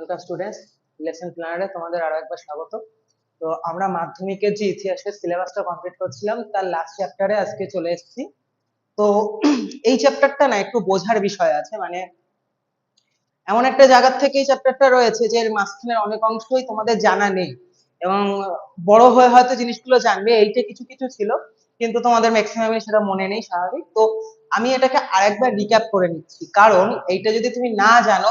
Welcome students lesson প্ল্যানারে তোমাদের আরও একবার স্বাগত। তো আমরা মাধ্যমিকের যে ইতিহাসের সিলেবাসটা কমপ্লিট করছিলাম, তার লাস্ট চ্যাপ্টারে আজকে চলে এসেছি। তো এই চ্যাপ্টারটা না একটু বোঝার বিষয় আছে মানে এমন একটা জায়গা থেকে এই চ্যাপ্টারটা রয়েছে যে এর মাঝখানের অনেক অংশই তোমাদের জানা নেই। এবং বড় হয়ে হয়তো জিনিসগুলো জানবে, এইটা কিছু কিছু ছিল, কিন্তু তোমাদের ম্যাক্সিমামে সেটা মনে নেই, স্বাভাবিক। তো আমি এটাকে আরেকবার রিক্যাপ করে নিচ্ছি। কারণ এইটা যদি তুমি না জানো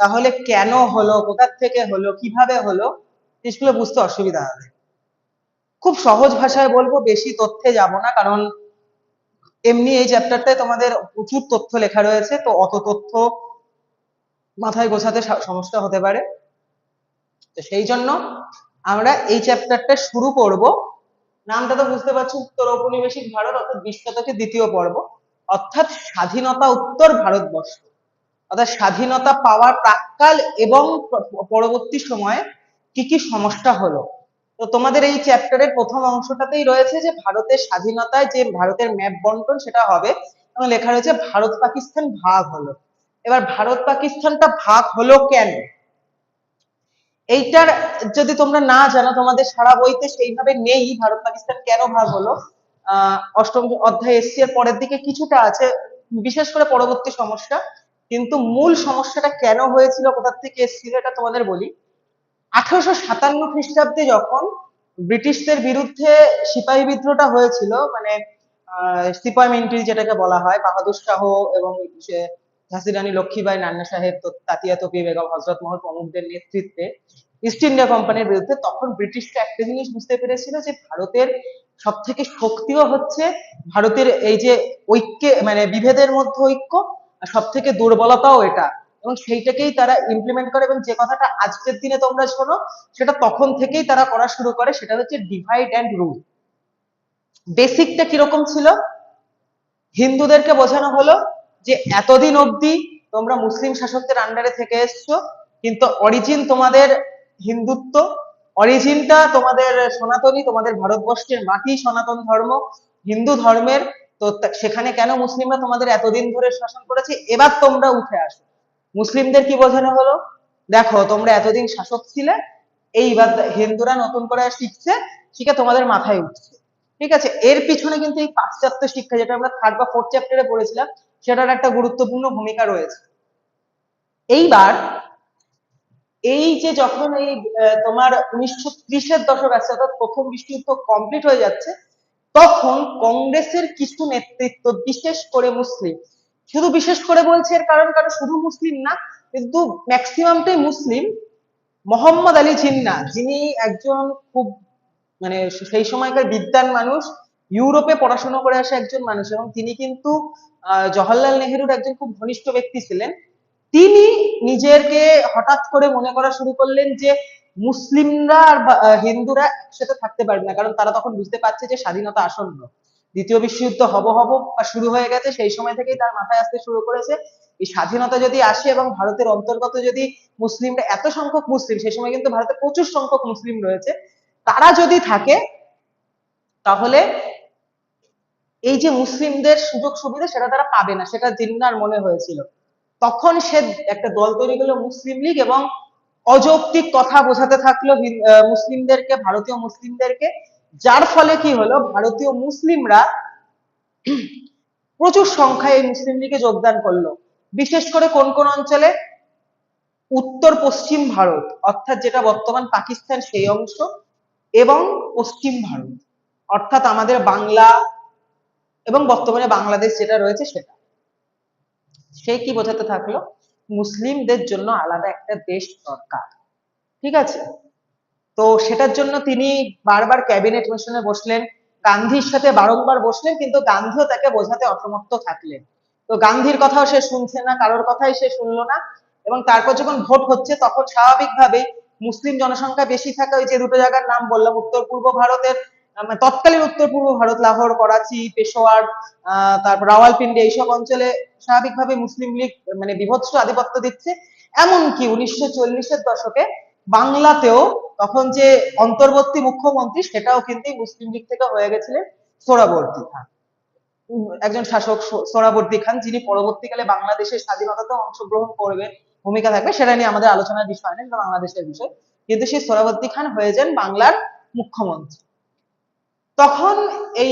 তাহলে কেন হলো, কোথা থেকে হলো, কীভাবে হলো, জিনিসগুলো বুঝতে অসুবিধা হবে। খুব সহজ ভাষায় বলব, বেশি তথ্যে যাব না, কারণ এমনি এই চ্যাপ্টারটায় তোমাদের প্রচুর তথ্য লেখা রয়েছে, তো অত তথ্য মাথায় গোছাতে সমস্যা হতে পারে। তো সেই জন্য আমরা এই চ্যাপ্টারটা শুরু করব। নামটা তো বুঝতে পারছ উত্তর ঔপনিবেশিক ভারত, অর্থাৎ বিশ শতকের দ্বিতীয় পর্ব, অর্থাৎ স্বাধীনতা উত্তর ভারতবর্ষ। অর্থাৎ স্বাধীনতা পাওয়ার প্রাক্কাল এবং পরবর্তী সময়ে কি কি সমস্যা হলো? তো তোমাদের এই চ্যাপ্টারের প্রথম অংশটাতেই রয়েছে যে ভারতের স্বাধীনতায় যে ভারতের ম্যাপ বন্টন সেটা হবে এবং লেখা রয়েছে ভারত পাকিস্তান ভাগ হলো। এবার ভারত পাকিস্তানটা ভাগ হলো কেন? এইটার যদি তোমরা না জানো, তোমাদের সারা বইতে সেইভাবে নেই ভারত পাকিস্তান কেন ভাগ হলো। আহ, অষ্টম অধ্যায় এসছি এর পরের দিকে কিছুটা আছে, বিশেষ করে পরবর্তী সমস্যা। কিন্তু মূল সমস্যাটা কেন হয়েছিল কোথা থেকে এসেছিল এটা তোমাদের বলি। আঠারোশো সাতান্ন খ্রিস্টাব্দে যখন ব্রিটিশদের বিরুদ্ধে সিপাহী বিদ্রোহটা হয়েছিল মানে সিপাই মিন্ট্রি যেটাকে বলা হয়, বাহাদুর শাহ এবং সে ঝাঁসি রানী লক্ষ্মীবাই নান্না সাহেব তাতিয়া তপি বেগম, হজরত মহল প্রমুখদের নেতৃত্বে ইস্ট ইন্ডিয়া কোম্পানির বিরুদ্ধে তখন ব্রিটিশরা একটা জিনিস বুঝতে পেরেছিল যে ভারতের সব থেকে শক্তিও হচ্ছে ভারতের এই যে ঐক্যে মানে বিভেদের মধ্যে ঐক্য সব থেকে দুর্বলতাও এটা। এবং সেইটাকেই তারা ইমপ্লিমেন্ট করে এবং যে কথাটা আজকের দিনে তোমরা শোনো, সেটা তখন থেকেই তারা করা শুরু করে, সেটা হচ্ছে ডিভাইড অ্যান্ড রুল বেসিকটা কীরকম ছিল? হিন্দুদেরকে বোঝানো হলো যে এতদিন অবধি তোমরা মুসলিম শাসকদের আন্ডারে থেকে এসছো, কিন্তু অরিজিন তোমাদের হিন্দুত্ব অরিজিনটা তোমাদের সনাতনী, তোমাদের ভারতবর্ষের মাটি সনাতন ধর্ম, হিন্দু ধর্মের তো সেখানে কেন মুসলিমরা তোমাদের এতদিন ধরে শাসন করেছে? এবার তোমরা উঠে আসো। মুসলিমদের কি বোঝানো হলো? দেখো, তোমরা এতদিন শাসক ছিলে, এইবার হিন্দুরা নতুন করে শিখছে, শিখে তোমাদের মাথায় উঠছে। ঠিক আছে? এর পিছনে কিন্তু এই পাশ্চাত্য শিক্ষা, যেটা আমরা থার্ড বা ফোর্থ চ্যাপ্টারে পড়েছিলাম, সেটার একটা গুরুত্বপূর্ণ ভূমিকা রয়েছে। এইবার, এই যে যখন এই তোমার উনিশশো ত্রিশের দশক আছে অর্থাৎ প্রথম বিশ্বযুদ্ধ কমপ্লিট হয়ে যাচ্ছে তখন কংগ্রেসের কিছু নেতৃত্ব, বিশেষ করে মুসলিম, শুধু বিশেষ করে বলছে এর কারণ কারণ শুধু মুসলিম না, কিন্তু ম্যাক্সিমামটাই মুসলিম, মোহাম্মদ আলী জিন্না, যিনি একজন খুব মানে সেই সময়কার বিদ্যান মানুষ, ইউরোপে পড়াশোনা করে আসা একজন মানুষ এবং তিনি কিন্তু জওহরলাল নেহেরুর একজন খুব ঘনিষ্ঠ ব্যক্তি ছিলেন, তিনি নিজেকে হঠাৎ করে মনে করা শুরু করলেন যে মুসলিমরা আর হিন্দুরা একসাথে থাকতে পারবে না, কারণ তারা তখন বুঝতে পারছে যে স্বাধীনতা আসন্ন। দ্বিতীয় বিশ্বযুদ্ধ হব হব শুরু হয়ে গেছে, সেই সময় থেকেই তার মাথায় আসতে শুরু করেছে। এই স্বাধীনতা যদি আসে এবং ভারতের অন্তর্গত যদি মুসলিমরা, এত সংখ্যক মুসলিম, সেই সময় কিন্তু ভারতে প্রচুর সংখ্যক মুসলিম রয়েছে, তারা যদি থাকে, তাহলে এই যে মুসলিমদের সুযোগ সুবিধা সেটা তারা পাবে না, সেটা জিন্নার মনে হয়েছিল। তখন সে একটা দল তৈরি করল মুসলিম লীগ এবং অযৌক্তিক কথা বোঝাতে থাকল মুসলিমদেরকে, ভারতীয় মুসলিমদেরকে। যার ফলে কি হলো? ভারতীয় মুসলিমরা প্রচুর সংখ্যায় এই মুসলিম লীগে যোগদান করল। বিশেষ করে কোন কোন অঞ্চলে? উত্তর পশ্চিম ভারত, অর্থাৎ যেটা বর্তমান পাকিস্তান সেই অংশ, এবং পশ্চিম ভারত, অর্থাৎ আমাদের বাংলা এবং বর্তমানে বাংলাদেশ যেটা রয়েছে সেটা। সে কি বোঝাতে থাকল? মুসলিমদের জন্য আলাদা একটা দেশ দরকার। ঠিক আছে? তো সেটার জন্য তিনি বারবার ক্যাবিনেট মিশনে বসলেন, গান্ধীর সাথে বারংবার বসলেন, কিন্তু গান্ধীও তাকে বোঝাতে অসমর্থ থাকলেন। তো গান্ধীর কথাও সে শুনছে না, কারোর কথাই সে শুনলো না, এবং তারপর যখন ভোট হচ্ছে, তখন স্বাভাবিকভাবেই মুসলিম জনসংখ্যা বেশি থাকা ওই যে দুটো জায়গার নাম বললাম উত্তর পূর্ব ভারতের তৎকালীন উত্তর পূর্ব ভারত, লাহোর, করাচি পেশোয়ার তারপর রাওয়ালপিন্ডি, এইসব অঞ্চলে স্বাভাবিকভাবে মুসলিম লীগ মানে বিভৎস আধিপত্য দিচ্ছে। এমনকি উনিশশো চল্লিশের দশকে বাংলাতেও তখন যে অন্তর্বর্তী মুখ্যমন্ত্রী, সেটাও কিন্তু মুসলিম লীগ থেকে হয়ে গেছিলেন সোহরাবর্দী খান। একজন শাসক সো- সোহরাবর্দী খান, যিনি পরবর্তীকালে বাংলাদেশের স্বাধীনতাতেও অংশগ্রহণ করবেন, ভূমিকা থাকবে, সেটা নিয়ে আমাদের আলোচনার বিষয় নেই বাংলাদেশের বিষয়। কিন্তু সেই সোহরাবর্দী খান হয়ে যান বাংলার মুখ্যমন্ত্রী। তখন এই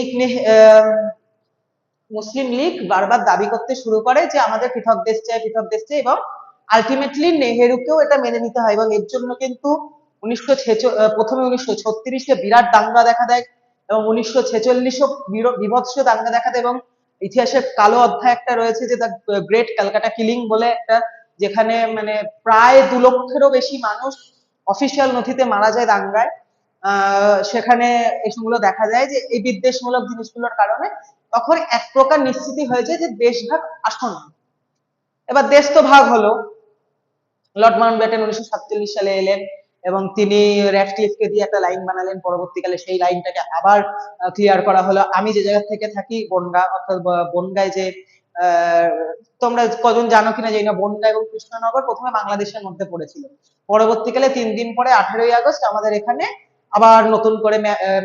মুসলিম লীগ বারবার দাবি করতে শুরু করে যে আমাদের পৃথক দেশ চাই, পৃথক দেশ চাই এবং আলটিমেটলি নেহেরুকেও এটা মেনে নিতে হয় এবং এর জন্য কিন্তু উনিশশো প্রথমে উনিশশো ছত্রিশে বিরাট দাঙ্গা দেখা দেয় এবং উনিশশো ছেচল্লিশও বিভৎস দাঙ্গা দেখা দেয় এবং ইতিহাসের কালো অধ্যায় একটা রয়েছে যে দ্য গ্রেট ক্যালকাটা কিলিং বলে একটা, যেখানে মানে প্রায় দু লক্ষেরও বেশি মানুষ অফিসিয়াল নথিতে মারা যায় দাঙ্গায়। সেখানে এসবগুলো দেখা যায় যে এই বিদ্বেষমূলক জিনিসগুলোর কারণে তখন এক প্রকার নিশ্চিতই হয়েছে যে দেশভাগ আসন্ন এবার দেশ তো ভাগ হলো। লর্ড মাউন্টব্যাটেন উনিশশো সাতচল্লিশ সালে এলেন এবং তিনি র্যাডক্লিফকে দিয়ে একটা লাইন বানালেন। পরবর্তীকালে সেই লাইনটাকে আবার ক্লিয়ার করা হলো। আমি যে জায়গা থেকে থাকি, বনগা, অর্থাৎ বনগায় যে তোমরা কজন জানো কিনা জানি না, বনগা এবং কৃষ্ণনগর প্রথমে বাংলাদেশের মধ্যে পড়েছিল। পরবর্তীকালে তিন দিন পরে আঠারোই আগস্ট আমাদের এখানে আবার নতুন করে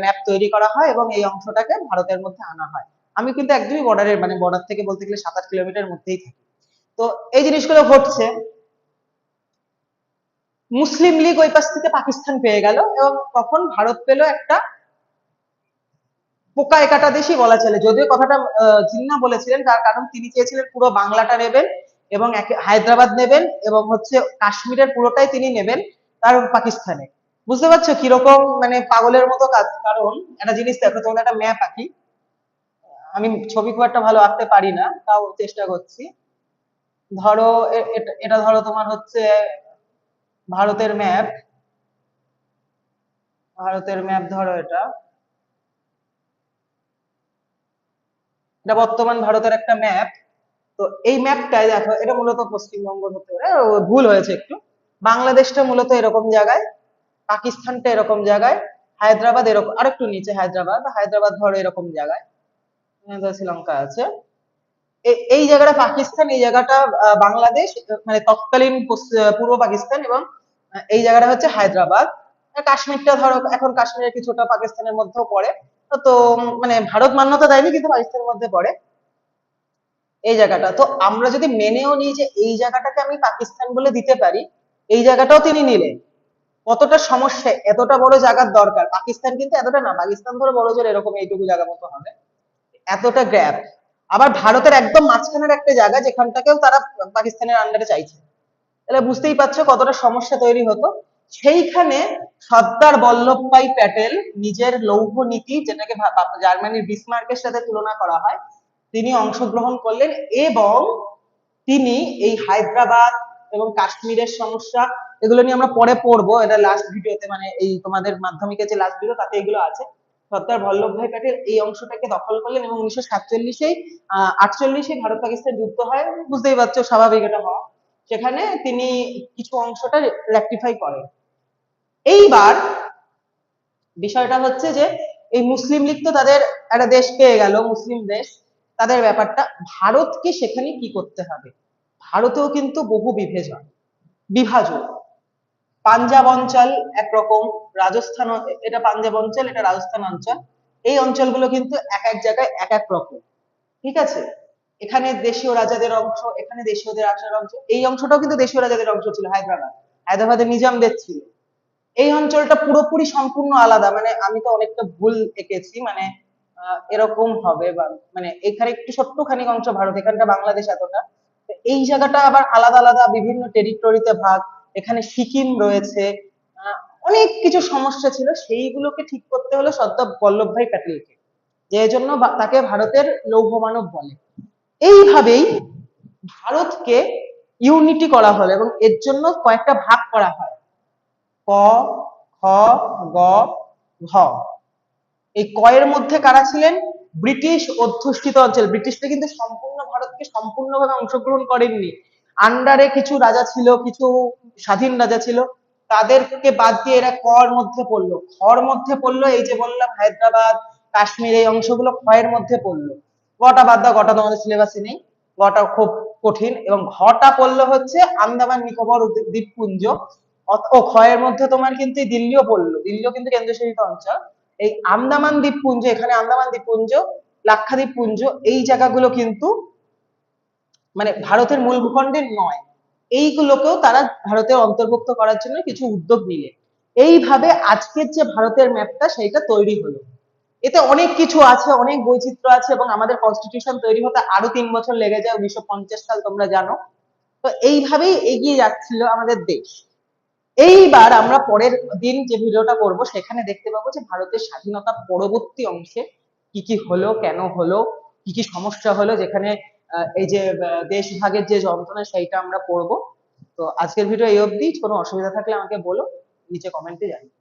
ম্যাপ তৈরি করা হয় এবং এই অংশটাকে ভারতের মধ্যে আনা হয়। আমি কিন্তু একদমই বর্ডারের মানে বর্ডার থেকে বলতে গেলে সাত আট কিলোমিটার মধ্যেই থাকি। তো এই জিনিসগুলো ঘটছে। মুসলিম লীগ ওই পাশ থেকে পাকিস্তান পেয়ে গেল এবং তখন ভারত পেল একটা পোকায় কাটা দেশই বলা চলে। যদিও কথাটা জিন্না বলেছিলেন, তার কারণ তিনি চেয়েছিলেন পুরো বাংলাটা নেবেন এবং হায়দ্রাবাদ নেবেন এবং হচ্ছে কাশ্মীরের পুরোটাই তিনি নেবেন তার পাকিস্তানে। বুঝতে পারছ? কীরকম মানে পাগলের মতো কাজ? কারণ একটা জিনিস দেখো, তোমাদের একটা ম্যাপ আঁকি। আমি ছবি খুব একটা ভালো আঁকতে পারি না, তাও চেষ্টা করছি। ধরো এটা- ধরো তোমার হচ্ছে ভারতের ম্যাপ ভারতের ম্যাপ ধরো এটা। এটা বর্তমান ভারতের একটা ম্যাপ তো এই ম্যাপটায় দেখো, এটা মূলত পশ্চিমবঙ্গ হতে পারে। ভুল হয়েছে একটু। বাংলাদেশটা মূলত এরকম জায়গায়। পাকিস্তানটা এরকম জায়গায়, হায়দ্রাবাদ এরকম, আরেকটু নিচে হায়দ্রাবাদ হায়দ্রাবাদ ধরো এরকম জায়গায় শ্রীলঙ্কা আছে। এই জায়গাটা পাকিস্তান, এই জায়গাটা বাংলাদেশ মানে তৎকালীন পূর্ব পাকিস্তান এবং এই জায়গাটা হচ্ছে হায়দ্রাবাদ। কাশ্মীরটা ধরো, এখন কাশ্মীরের কিছুটা পাকিস্তানের মধ্যেও পড়ে। তো মানে ভারত মান্যতা দেয়নি, কিন্তু পাকিস্তানের মধ্যে পড়ে। এই জায়গাটা। তো আমরা যদি মেনেও নিই যে এই জায়গাটাকে আমি পাকিস্তান বলে দিতে পারি, এই জায়গাটাও তিনি নিলেন। কতটা সমস্যা, এতটা বড় জায়গার দরকার? পাকিস্তান কিন্তু এতটা না, পাকিস্তান ধরো বড় জোর এরকম এইটুকু জায়গা মতো হবে। এতটা গ্যাপ আবার ভারতের একদম মাঝখানের একটা জায়গা যেখানটাকেও তারা পাকিস্তানের আন্ডারে চাইছে। তাহলে বুঝতেই পারছ কতটা সমস্যা তৈরি হতো? সেইখানে সর্দার বল্লভভাই প্যাটেল নিজের লৌহ নীতি, যেটাকে জার্মানির বিসমার্কের সাথে তুলনা করা হয়, তিনি অংশগ্রহণ করলেন এবং তিনি এই হায়দ্রাবাদ এবং কাশ্মীরের সমস্যা এগুলো নিয়ে আমরা পরে পড়ব। এটা লাস্ট ভিডিওতে মানে এই তোমাদের মাধ্যমিকের যে লাস্ট ভিডিও তাতে এগুলো আছে। সর্দার বল্লভভাই প্যাটেল এই অংশটাকে দখল করলেন এবং উনিশশো সাতচল্লিশে আটচল্লিশে ভারত পাকিস্তান যুদ্ধ হয়। বুঝতেই পারছ, স্বাভাবিক এটা হওয়া। সেখানে তিনি কিছু অংশটা রেকটিফাই করেন। এইবার বিষয়টা হচ্ছে যে, এই মুসলিম লীগ তো তাদের একটা দেশ পেয়ে গেল, মুসলিম দেশ। তাদের ব্যাপারটা, ভারতকে সেখানে কি করতে হবে? ভারতেও কিন্তু বহু বিভাজন বিভাজন। পাঞ্জাব অঞ্চল একরকম, রাজস্থান এটা পাঞ্জাব অঞ্চল, এটা রাজস্থান অঞ্চল। এই অঞ্চলগুলো কিন্তু এক এক জায়গায় এক এক রকম। ঠিক আছে? এখানে দেশীয় রাজাদের অংশ, এখানে দেশীয়দের রাজার অংশ, এই অংশটাও কিন্তু দেশীয় রাজাদের অংশ ছিল, হায়দ্রাবাদ। হায়দ্রাবাদে নিজামদের ছিল। এই অঞ্চলটা পুরোপুরি সম্পূর্ণ আলাদা মানে আমি তো অনেকটা ভুল এঁকেছি মানে এরকম হবে বা মানে এখানে একটু ছোট্টখানি অংশ ভারত এখানটা বাংলাদেশ এতটা। এই জায়গাটা আবার আলাদা আলাদা বিভিন্ন টেরিটরিতে ভাগ এখানে সিকিম রয়েছে। অনেক কিছু সমস্যা ছিল। সেইগুলোকে ঠিক করতে হলো সর্দার বল্লভভাই প্যাটেলকে। যে জন্য তাকে ভারতের লৌহ মানব বলে। এইভাবেই ভারতকে ইউনিটি করা হলো এবং এর জন্য কয়েকটা ভাগ করা হয়। ক, খ, গ, ঘ। এই কয়ের মধ্যে কারা ছিলেন? ব্রিটিশ অধ্যুষিত অঞ্চল। ব্রিটিশরা কিন্তু সম্পূর্ণ ভারতকে সম্পূর্ণভাবে অংশগ্রহণ করেননি। আন্ডারে কিছু রাজা ছিল, কিছু স্বাধীন রাজা ছিল, তাদেরকে বাদ দিয়ে এরা কর মধ্যে পড়ল। খর মধ্যে পড়ল এই যে বললাম, হায়দ্রাবাদ, কাশ্মীর, এই অংশগুলো ক্ষয়ের মধ্যে পড়ল। গটা বাদ দাও, গটা তোমাদের সিলেবাসে নেই, গটা খুব কঠিন। এবং ঘটা পড়ল হচ্ছে আন্দামান, নিকোবর দ্বীপপুঞ্জ। ও ক্ষয়ের মধ্যে তোমার কিন্তু দিল্লিও পড়ল। দিল্লিও কিন্তু কেন্দ্রশাসিত অঞ্চল। এই আন্দামান দ্বীপপুঞ্জ, এখানে আন্দামান দ্বীপপুঞ্জ লাক্ষাদ্বীপ পুঞ্জ এই জায়গাগুলো কিন্তু মানে ভারতের মূল ভূখণ্ডের নয়। এইগুলোকেও তারা ভারতের অন্তর্ভুক্ত করার জন্য কিছু উদ্যোগ নিলে। এইভাবে আজকের যে ভারতের ম্যাপটা সেইটা তৈরি হলো। এতে অনেক কিছু আছে, অনেক বৈচিত্র্য আছে এবং আমাদের কনস্টিটিউশন তৈরি হতে আরও তিন বছর লেগে যায়, উনিশশো পঞ্চাশ সাল তোমরা জানো। তো এইভাবেই এগিয়ে যাচ্ছিল আমাদের দেশ। এইবার আমরা পরের দিন যে ভিডিওটা করব, সেখানে দেখতে পাবো যে ভারতের স্বাধীনতা পরবর্তী অংশে কি কি হলো, কেন হলো, কি কি সমস্যা হলো, যেখানে এই যে দেশ ভাগের যে যন্ত্রণা সেইটা আমরা পড়ব তো আজকের ভিডিও এই অবধি। কোনো অসুবিধা থাকলে আমাকে বলো, নিচে কমেন্টে জানিও।